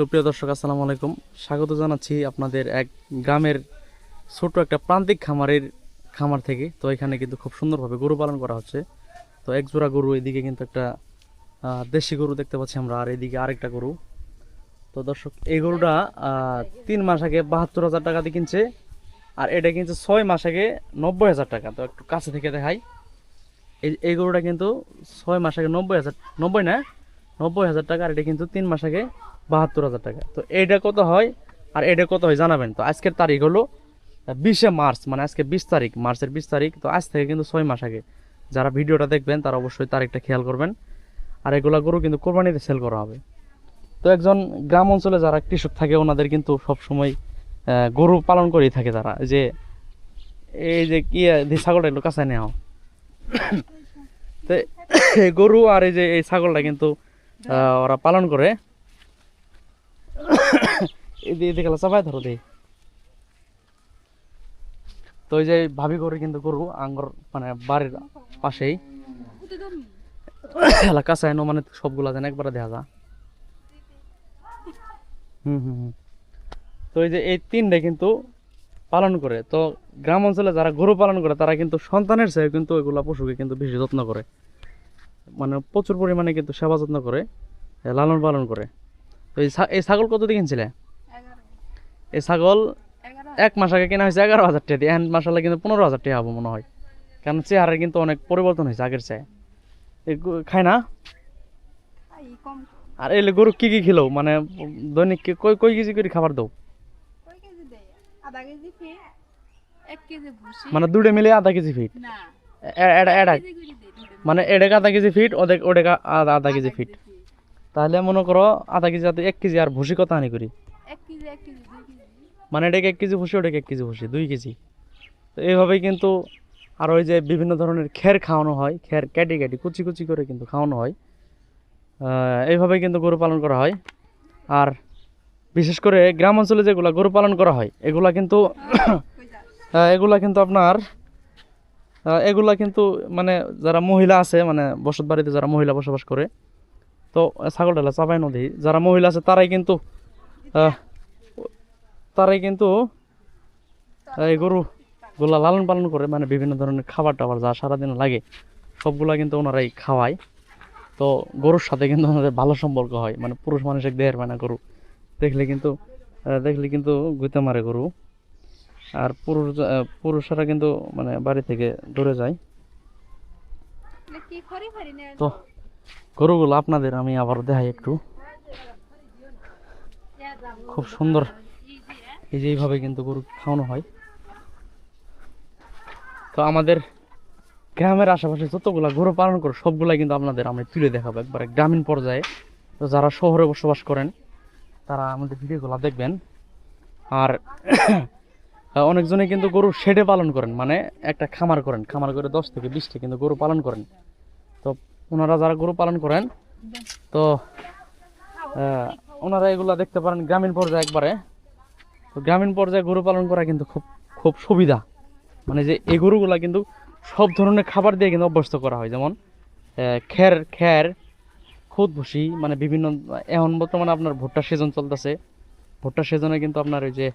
সুপ্রিয় দর্শক, আসসালামু আলাইকুম। স্বাগত জানাচ্ছি আপনাদের এক গ্রামের ছোট একটা প্রান্তিক খামারের খামার থেকে। তো এখানে কিন্তু খুব সুন্দরভাবে গরু পালন করা হচ্ছে। তো এক জোড়া গরু, এদিকে কিন্তু একটা দেশি গরু দেখতে পাচ্ছি আমরা, আর এদিকে আরেকটা গরু। তো দর্শক, এই গরুটা তিন মাস আগে বাহাত্তর হাজার টাকা দিয়ে কিনছে, আর এটা কিনছে ছয় মাস আগে নব্বই হাজার টাকা। তো একটু কাছে থেকে দেখাই। এই এই গরুটা কিন্তু ছয় মাস আগে নব্বই হাজার, নব্বই না, নব্বই হাজার টাকা, আর এটা কিন্তু তিন মাস আগে বাহাত্তর হাজার টাকা। তো এইটা কত হয়? আর এটা কত হয় জানাবেন। তো আজকের তারিখ হলো বিশে মার্চ মানে আজকে বিশ তারিখ, মার্চের বিশ তারিখ। তো আজ থেকে কিন্তু ছয় মাস আগে। যারা ভিডিওটা দেখবেন, তারা অবশ্যই তারিখটা খেয়াল করবেন। আর এগুলা গরু কিন্তু কোরবানিতে সেল করা হবে। তো একজন গ্রাম অঞ্চলে যারা কৃষক থাকে, ওনাদের কিন্তু সবসময় গরু পালন করেই থাকে তারা। যে, এই যে কি ছাগলটা একটু কাছে নেওয়া তো গরু আর এই যে, এই ছাগলটা কিন্তু ওরা পালন করে। ধরো দেই তো ওই যে ভাবি করে কিন্তু গরু, আঙ্গর মানে বাড়ির পাশেই। এলাকা চাইনো মানে সবগুলা যেন দেখা যা। তো এই যে এই তিনটে কিন্তু পালন করে। তো গ্রাম অঞ্চলে যারা গরু পালন করে, তারা কিন্তু সন্তানের চেয়ে কিন্তু এগুলা পশুকে কিন্তু বেশি যত্ন করে। মানে প্রচুর পরিমাণে কিন্তু সেবা যত্ন করে লালন পালন করে। তো এই ছাগল কত দিয়ে কিনছিলে? এই ছাগল এক মাস আগে কেনা হয়েছে এগারো হাজার টাকা দিয়ে। এখন মাসাল্লাহ কিন্তু পনেরো হাজার টাকা হব মনে হয়। কারণ চেহারার কিন্তু অনেক পরিবর্তন হয়েছে আগের চেয়ে। খায় না? আর এলে গরু কি কি খেলো? মানে দৈনিক কি- কই কই কেজি করে খাবার দাও? মানে দুটো মিলে আধা কেজি ফিট। মানে এডেক আধা কেজি ফিট ওদেক ওডেক আধা আধা কেজি ফিট। তাহলে মনে করো আধা কেজি এক কেজি আর ভুসি কত আনি করি? এক কেজি এক কেজি। মানে এটাকে এক কেজি ভুসি, ওটাকে এক কেজি ভুসি, দুই কেজি। তো এইভাবেই কিন্তু আর ওই যে বিভিন্ন ধরনের খের খাওয়ানো হয়, খের কেটে কেটে কুচি কুচি করে কিন্তু খাওয়ানো হয়। এইভাবে কিন্তু গরু পালন করা হয়। আর বিশেষ করে গ্রাম অঞ্চলে যেগুলা গরু পালন করা হয়, এগুলা কিন্তু এগুলা কিন্তু আপনার এগুলা কিন্তু মানে যারা মহিলা আছে মানে বসত বাড়িতে যারা মহিলা বসবাস করে, তো ছাগলটা চাপাই নদী, যারা মহিলা আছে তারাই কিন্তু তারাই কিন্তু এই গরু গুলা লালন পালন করে মানে বিভিন্ন ধরনের খাবার টাবার যা সারাদিন লাগে সবগুলা কিন্তু ওনারাই খাওয়ায়। তো গরুর সাথে কিন্তু ওনাদের ভালো সম্পর্ক হয় মানে পুরুষ মানুষের দেহের মানে গরু। দেখলে কিন্তু দেখলে কিন্তু গুতে মারে গরু। আর পুরুষ পুরুষরা কিন্তু মানে বাড়ি থেকে দূরে যায়। না কি খড়ি ফাড়ি নে তো গরুগুলো আপনাদের আমি আবার দেখাই একটু। খুব সুন্দর এই যে এইভাবে কিন্তু গরু খাওয়ানো হয়। তো আমাদের গ্রামের আশেপাশে যতগুলা গরু পালন করে, সবগুলাই কিন্তু আপনাদের আমি তুলে দেখাবো একবারে গ্রামীণ পর্যায়ে। তো যারা শহরে বসবাস করেন, তারা আমাদের ভিডিওগুলো দেখবেন। আর অনেকজনে কিন্তু গরু শেডে পালন করেন মানে একটা খামার করেন। খামার করে দশ থেকে বিশটা কিন্তু গরু পালন করেন। তো ওনারা যারা গরু পালন করেন, তো ওনারা এগুলা দেখতে পারেন গ্রামীণ পর্যায়ে একবারে। তো গ্রামীণ পর্যায়ে গরু পালন করা কিন্তু খুব খুব সুবিধা। মানে যে এই গরুগুলা কিন্তু সব ধরনের খাবার দিয়ে কিন্তু অভ্যস্ত করা হয়। যেমন খের খের খুদ ভুসি মানে বিভিন্ন, এখন বর্তমানে আপনার ভুট্টার সিজন চলতেছে। ভুট্টার সিজনে কিন্তু আপনার ওই যে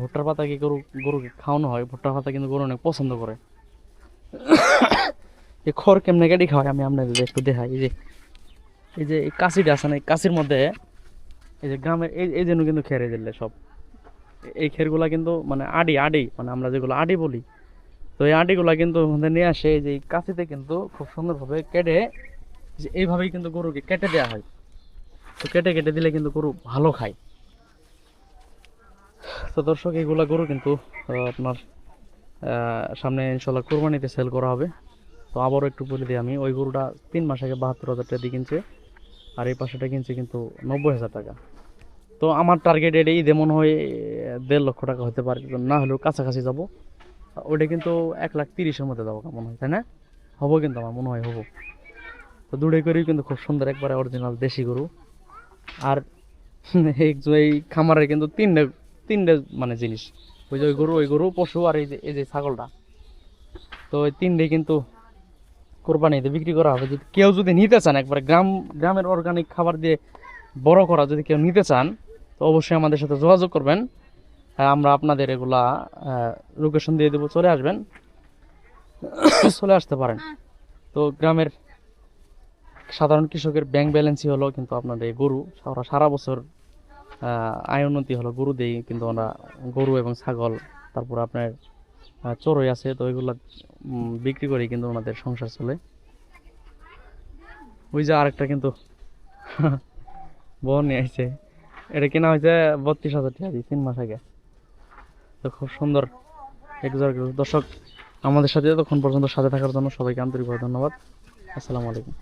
ভুট্টার পাতা কি গরু গরুকে খাওয়ানো হয়, ভুট্টার পাতা কিন্তু গরু অনেক পছন্দ করে। এই খড় কেমনে কেটে খাওয়াই আমি আপনাদের একটু দেখাই। এই যে এই যে এই কাশিটা আছে না, এই কাশির মধ্যে, এই যে গ্রামের, এই এই জন্য কিন্তু খেরে দিলে সব। এই খেরগুলা কিন্তু মানে আডি আডি মানে আমরা যেগুলো আডি বলি, তো এই আডিগুলা কিন্তু নিয়ে আসে যে কাশিতে কিন্তু খুব সুন্দরভাবে কেটে যে এইভাবেই কিন্তু গরুকে কেটে দেওয়া হয়। তো কেটে কেটে দিলে কিন্তু গরু ভালো খায়। তো দর্শক, এইগুলা গরু কিন্তু আপনার সামনে ইনশাল্লাহ কোরবানিতে সেল করা হবে। তো আবারও একটু বলে দিই আমি, ওই গরুটা তিন মাস আগে বাহাত্তর হাজার টাকা দিয়ে কিনছে, আর এই পাশেটা কিনছে কিন্তু নব্বই হাজার টাকা। তো আমার টার্গেট এটা ঈদে মনে হয় দেড় লক্ষ টাকা হতে পারে, না হলেও কাছাকাছি যাব। ওইটা কিন্তু এক লাখ তিরিশের মধ্যে যাব মনে হয়, তাই না? হব কিন্তু আমার, মনে হয় হব। তো দুটোই করেই কিন্তু খুব সুন্দর একবারে অরিজিনাল দেশি গরু। আর এই খামারের কিন্তু তিনটে তিনটে মানে জিনিস। ওই যে ওই গরু ওই গরু, পশু আর এই যে এই যে ছাগলটা। তো ওই তিনটে কিন্তু কোরবানিতে বিক্রি করা হবে। যদি কেউ যদি নিতে চান, একবার গ্রাম, গ্রামের অর্গানিক খাবার দিয়ে বড় করা যদি কেউ নিতে চান তো অবশ্যই আমাদের সাথে যোগাযোগ করবেন। হ্যাঁ, আমরা আপনাদের এগুলা লোকেশন দিয়ে দেবো চলে আসবেন। চলে আসতে পারেন। তো গ্রামের সাধারণ কৃষকের ব্যাংক ব্যালেন্সই হলো কিন্তু আপনার এই গরু। সারা সারা বছর আয় উন্নতি হলো গরু দিই কিন্তু আমরা গরু এবং ছাগল তারপর আপনার চড়ই আছে তো এগুলো বিক্রি করি কিন্তু ওনাদের সংসার চলে। ওই যে আরেকটা কিন্তু বহন নিয়ে আসছে এটা কেনা হয়েছে বত্রিশ হাজার টাকা দিয়ে, তিন মাস আগে। তো খুব সুন্দর এক দর্শক, আমাদের সাথে তখন পর্যন্ত সাথে থাকার জন্য সবাইকে আন্তরিকভাবে ধন্যবাদ। আসসালামু আলাইকুম।